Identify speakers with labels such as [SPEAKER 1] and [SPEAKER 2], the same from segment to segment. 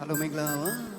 [SPEAKER 1] အားလုံးမင်္ဂလာပါ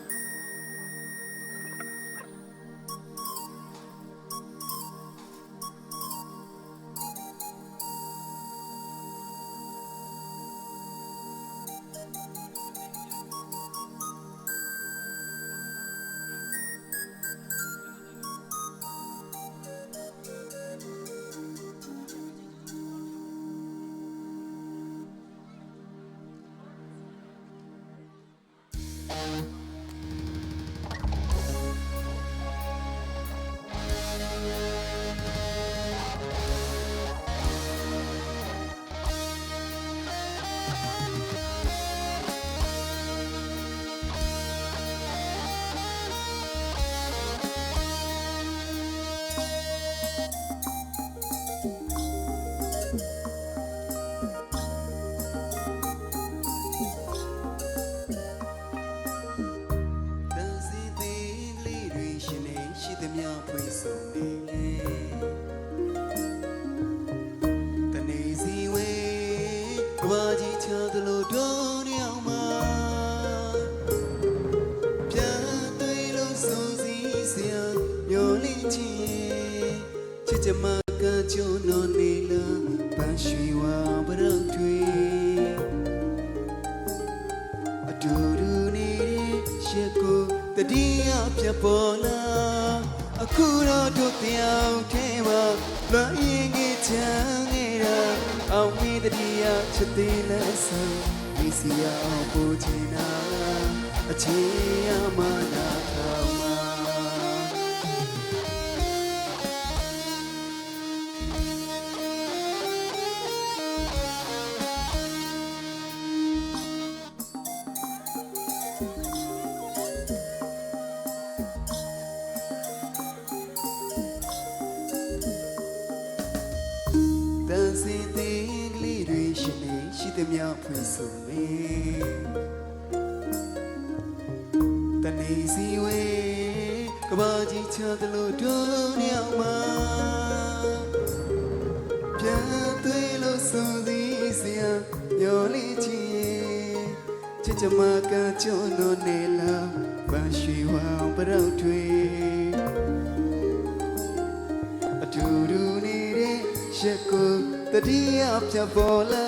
[SPEAKER 1] မျှဖွင့်ဆုံးနေလေတနေစီဝေးကဘာကြီးချသလိုတော့နေအောင်မှာပြန်သွေးလို့ဆုံးစီစရာမျောလင့်ချင်ချစ်ချမကကြုံတော့နေလားပန်းရွှေဝါပရောက်တွေအတူတူနေတဲ့ရှက်ကိုတတိယပြတ်ပေါ်လာအ ခုတော့တို့ပြောင်းထဲမှာလွန်ရင်ကြီးချမ်းနေတာအောင်မီတတိယချက်သေးလက်ဆောင်ဒီစီရအောင်ပို့ချင်တာအချေရမနာ ရှိသမျှဖွင့်ဆိုမေတနေစီဝေးကဘာကြီးချသလိုတို့နေအောင်မှာပြန်သွေးလို့ဆိုသည်စရာမျောလေးချင်ချစ်ချမကကြုံတော့နေလားပန်းရွှေဝအောင်ပရောက်တွေအတူတူနေတဲ့ရက်ကိုတတိယပြတ်ပေါ်လာ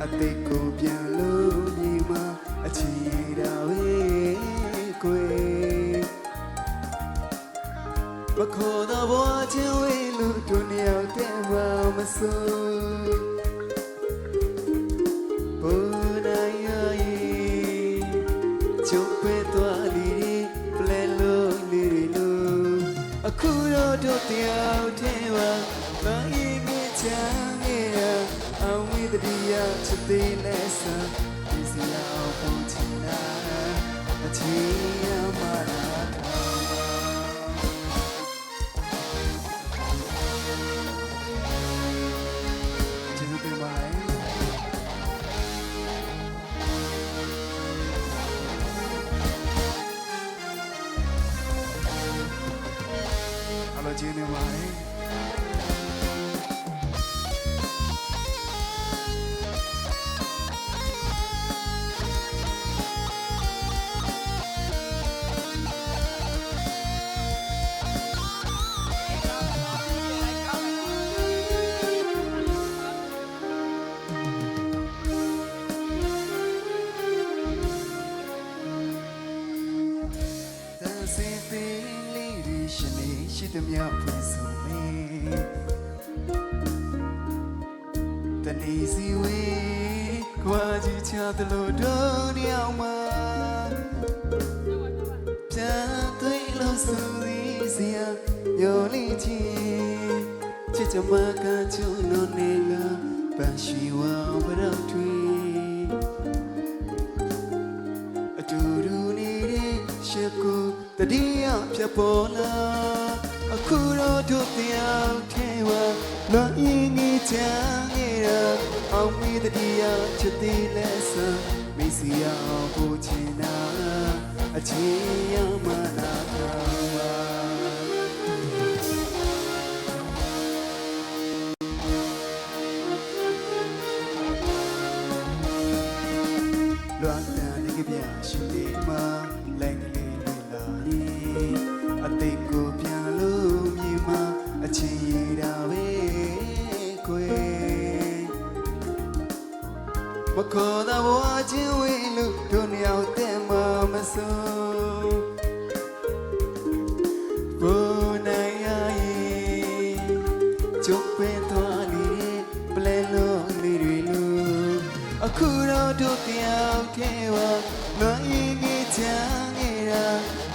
[SPEAKER 1] ရင်အသိကိုပြန်လို့ညီမအချီတာဝေးကိုယ်မခေါ်တော့ဘောချင်ဝေးလို့တို့နှစ်ယောက်တည်းမှမစိုးဘုရားရဲ့ကျုပ်ပဲသွားလီပလဲလို့နေလို့အခုတော့တို့တယော သေးလက်ဆံဒီစီအောင်ပုံချင်တာအချီရ ဝေးခွာကြည့်ချသလိုတို့တယောက်မှာပြန်သွေးလို့ဆိုသည်စရာယောလေးချင်းချစ်ချမကချုံလို့နေလားပန်းရှိဝါဘရောက်ထွေအတူတူနေတဲ့ရှက်တတိယဖြတ်ပေါ်လာအခုတော့တို့တရားထဲဝလွန်အင်းကြီးချမ်းနေတာ အောင်မီတတိယချက်သေးလဲဆာမေစီယာကိုချင်နာအချင်ရမနာတာဝါလွမ်းတန်နေကြပြရှိနေမှာလိုင်းကလေးလွင်လာရင်အသိကို ခေါ်တော့ဘဝချင်းဝေးလို့တို့နှစ်ယောက်တဲ့မှာမဆုံးဘုန်းနိုင်ရရင်ကျုပ်ပဲသွားနေပလဲလို့လေးတွေလို့အခုတော့တို့တယောက်ထဲဝမအင်းကြီးချမ်းနေတာ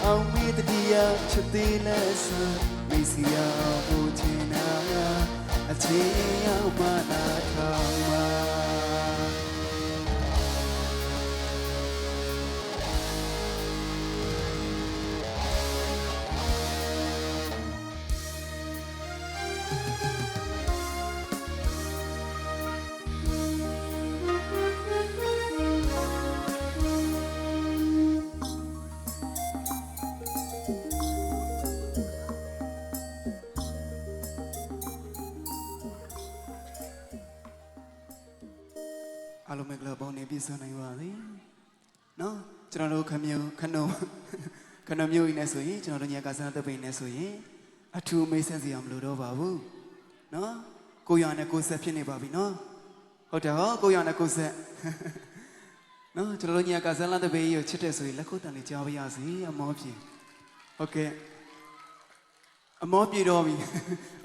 [SPEAKER 1] အောင်မေတတရားချက်သေးလဲဆာမေစီယာဘူချင်နာအချေရောက်မနာထောင်မှာ အားလုံးမင်္ဂလာပေါင်းနေပြည့်စုံနိုင်ပါစေ။နော်ကျွန်တော်တို့ခမျိုးခနုံခနုံမျိုးကြီးနဲ့ဆိုရင်ကျွန်တော်တို့ညကစားတဲ့ပိန်နဲ့ဆိုရင်အထူးမိတ်ဆက်စီအောင်မလို့တော့ပါဘူး။ နော်ကိုရနဲ့ကိုဆက်ဖြစ်နေပါပြီနော်ဟုတ်တယ်ဟောကိုရနဲ့ကိုဆက်နော်ကျွန်တော်တို့ညီကဇန်လာတဘေးကြီးကိုချစ်တယ်ဆိုရင်လက်ခုပ်တန်လေးကြားပါရစေအမောပြေဟုတ်ကဲ့အမောပြေတော့ပြီ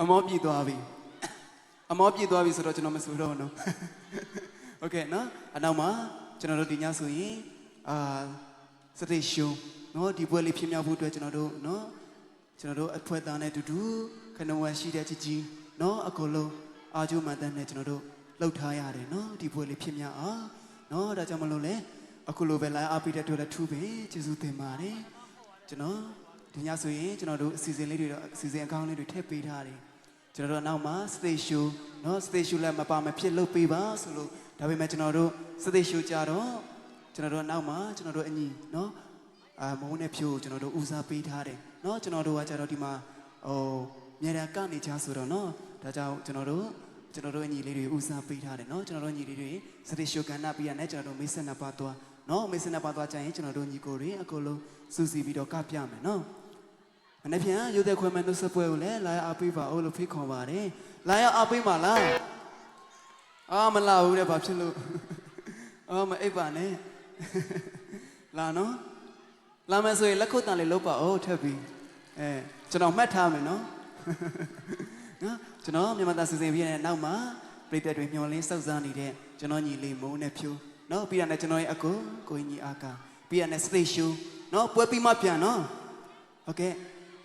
[SPEAKER 1] အမောပြေသွားပြီအမောပြေသွားပြီဆိုတော့ကျွန်တော်မဆိုတော့နော်ဟုတ်ကဲ့နော်အနောက်မှာကျွန်တော်တို့ဒီညဆိုရင်အာစတေရှုံနော်ဒီပွဲလေးဖြစ်မြောက်ဖို့အတွက်ကျွန်တော်တို့နော်ကျွန်တော်တို့အဖွဲသားနဲ့အတူတူခဏဝါရှိတဲ့ချစ်ကြီး နော်အကုန်လုံးအာဂျူမန်တန်နဲ့ကျွန်တော်တို့လှုပ်ထားရတယ်နော်ဒီပွဲလေးဖြစ်များအောင်နော်ဒါကြောင့်မလို့လဲအခုလိုပဲလာအားပေးတဲ့တို့လည်းထူးပဲကျေးဇူးတင်ပါတယ်ကျွန်တော်ဒီညဆိုရင်ကျွန်တော်တို့အစီအစဉ်လေးတွေတော့အစီအစဉ်အကောင်းလေးတွေထည့်ပေးထားတယ်ကျွန်တော်တို့နောက်မှာ stage show နော် stage show လည်းမပါမဖြစ်လုပ်ပေးပါဆိုလို့ဒါပေမဲ့ကျွန်တော်တို့ stage show ကြတော့ကျွန်တော်တို့နောက်မှာကျွန်တော်တို့အညီနော်အာမုန်းနဲ့ဖြိုးကျွန်တော်တို့ဦးစားပေးထားတယ်နော်ကျွန်တော်တို့ကကြတော့ဒီမှာဟိုမြန်တာကနေချဆိုတော့နော် ဒါကြောင့်ကျွန်တော်တို့ကျွန်တော်တို့အညီလေးတွေဦးစားပေးထားတယ်เนาะကျွန်တော်တို့ညီလေးတွေ stage show ကဏ္ဍပြရနဲ့ကျွန်တော်တို့မေးစက်နှစ်ပါးသွားเนาะမေးစက်နှစ်ပါးသွားကြရင်ကျွန်တော်တို့ညီကိုတွေအကုန်လုံးစူးစီးပြီးတော့ကပြမယ်เนาะ မနေ့ပြန်ရုပ်သက်ခွဲမဲ့နှုတ်ဆက်ပွဲကိုလည်းလာရအားပေးပါဦးလို့ဖိတ်ခေါ်ပါတယ်။လာရအားပေးပါလား။အာမလာဘူးတဲ့ဘာဖြစ်လို့။အော်မအိပ်ပါနဲ့။လာနော်။လာမယ်ဆိုရင်လက်ခုပ်တန်လေးလုပ်ပါဦးထပ်ပြီး။အဲကျွန်တော်မှတ်ထားမယ်နော်။ နော်ကျွန်တော်မြန်မာသားစီစဉ်ပြီးတဲ့နောက်မှာပြည်သက်တွေမျောလင်းစောက်စားနေတဲ့ကျွန်တော်ညီလေးမုံနဲ့ဖြူနော်ပြီးရတဲ့ကျွန်တော်ရဲ့အကူကိုညီအာကာပြီးရတဲ့ stage show နော်ပွဲပြီးမှပြန်နော်ဟုတ်ကဲ့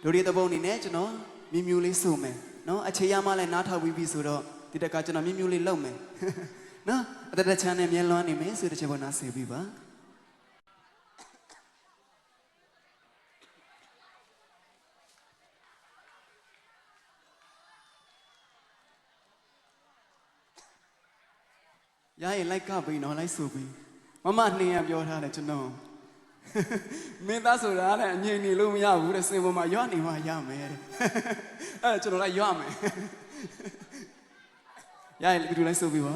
[SPEAKER 1] ဒိုရီတပုံးအနေနဲ့ကျွန်တော်မြမြူလေးစုမယ်နော်အခြေရမှလည်းနားထောင်ပြီးပြီဆိုတော့ဒီတက်ကကျွန်တော်မြမြူလေးလုပ်မယ်နော်အတတချမ်းနဲ့မြန်လွမ်းနေမယ်ဆိုတဲ့ချက်ပေါ်နားဆင်ပြီးပါ ရရင်လိုက်ကပြီးနော်လိုက်ဆိုပြီးမမနှင်းရပြောထားတယ်ကျွန်တော်မင်းသားဆိုတာလည်းအငြိမ်နေလို့မရဘူးတဲ့စင်ပေါ်မှာရွနေမှရမယ်တဲ့အဲ့ဒါကျွန်တော်လည်းရွမယ်ရရင်ဒီလိုလိုက်ဆိုပြီးပါ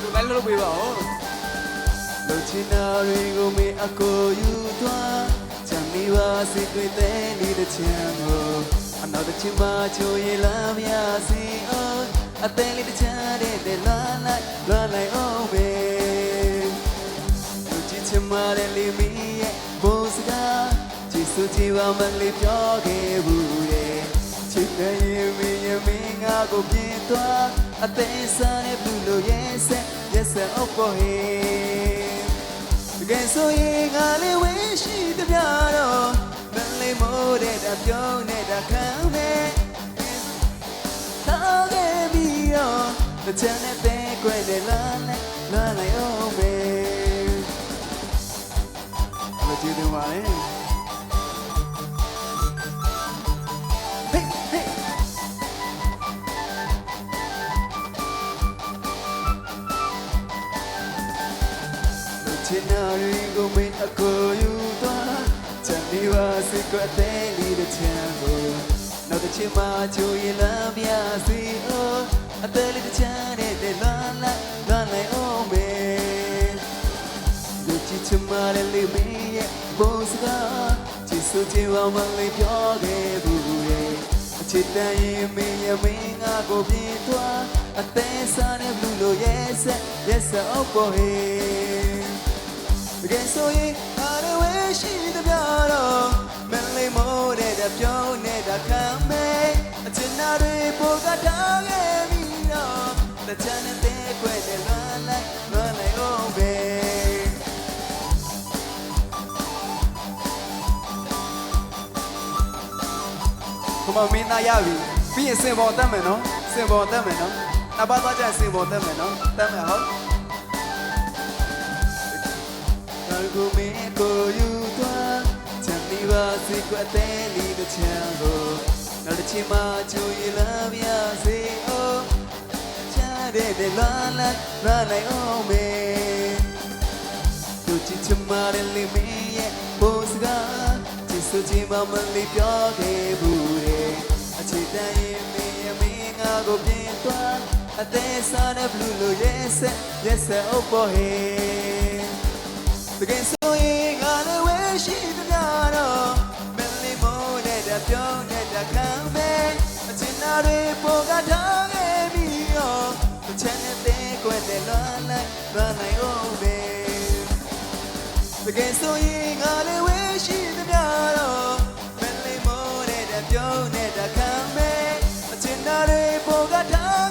[SPEAKER 1] ဒီလိုလိုက်လို့ပေးပါဦးလူ ချင်တာတွေကိုမင်းအကိုယူသွားချမ်းမိပါစေတွေ့တဲ့နေတဲ့ချမ်းကိုအနောက်တစ်ချိန်မှာချိုရင်လာမရစီအောင်အသေးလေးတစ်ချမ်းတဲ့တဲ့လာလိုက်လာလိုက်အောင်ပဲလူချင်ချင်မာတဲ့လေးမီရဲ့ဘုံစကားချစ်စွချင်ပါမလေးပြောခဲ့ဘူးတဲ့ချစ်တဲ့ရင်မင်းရဲ့မင်းငါကိုပြင်းသွားအသေးစားတဲ့ဘူးလို့ရဲ့ဆက် yes and oh boy တ ကယ်ဆိုရင်ငါလေးဝေးရှိတပြတော့မလေးလေးမိုးတဲ့တပြုံးနေတာခံမဲ့ထားခဲ့ပြီးတော့တချမ်းနဲ့ပဲကွယ်တယ်လာလိုက်လာလိုက်အောင်မေမကြည့်တယ်ပါလေ င်နာတွေကိုမင်းအကိုယူသွားချမ်းဒီပါစိတ်ကတဲ့လီတဲ့ချမ်းကိုနောက်တစ်ချိန်မှချိုးရင်လာပြစီအိုအသေးလေးတစ်ချမ်းနဲ့လာလာလာလိုက်အောင်မေလူချစ်ချင်မာတဲ့လေးမင်းရဲ့ဘုံစကားချစ်ဆိုချင်အောင်မလေးပြောခဲ့ဘူးရဲ့အချစ်တန်ရင်မင်းရဲ့မင်းငါကိုပြေးသွားအသေးစားတဲ့လူလိုရဲ့ဆက်ရဲ့ဆက်အပေါ်ဟေး တကယ်ဆိုရင်အားရဝဲရှိတဲ့ပြတော့မလေးမိုးတဲ့ပြောင်းနေတာခံမဲ့အချင်နာတွေပိုကထားခဲ့ပြီးတော့တချမ်းတဲ့ခွဲတဲ့လွမ်းလိုက်လွမ်းလိုက် oh babe ခမမင်းသားရပြီပြီးရင်စင်ပေါ်တက်မယ်နော်စင်ပေါ်တက်မယ်နော်နောက်ပါသွားကြရင်စင်ပေါ်တက်မယ်နော်တက်မယ်ဟုတ် Al come you tua Chani va si qua te li de chango Na de chima chu yi la bia si o Cha de de la la la la o me Tu chi chima de li me ye bo sa Chi su chi ma ma li pyo ke bu de A chi ta yin me ye me nga go bien tua A te sa de blue lo yes yes o po hey တကယ်ဆိုရင်ငါလည်းဝဲရှိသမျှတော့မလီမိုးနဲ့တပြောင်းနဲ့တခံမယ်အချင်းနာတွေပေါ်ကထားခဲ့ပြီးတော့တစ်ချက်နဲ့တဲ့ကွယ်တဲ့လွမ်းလိုက်လွမ်းလိုက် oh babe တကယ်ဆိုရင်ငါလည်းဝဲရှိသမျှတော့မလီမိုးနဲ့တပြောင်းနဲ့တခံမယ်အချင်းနာတွေပေါ်ကထား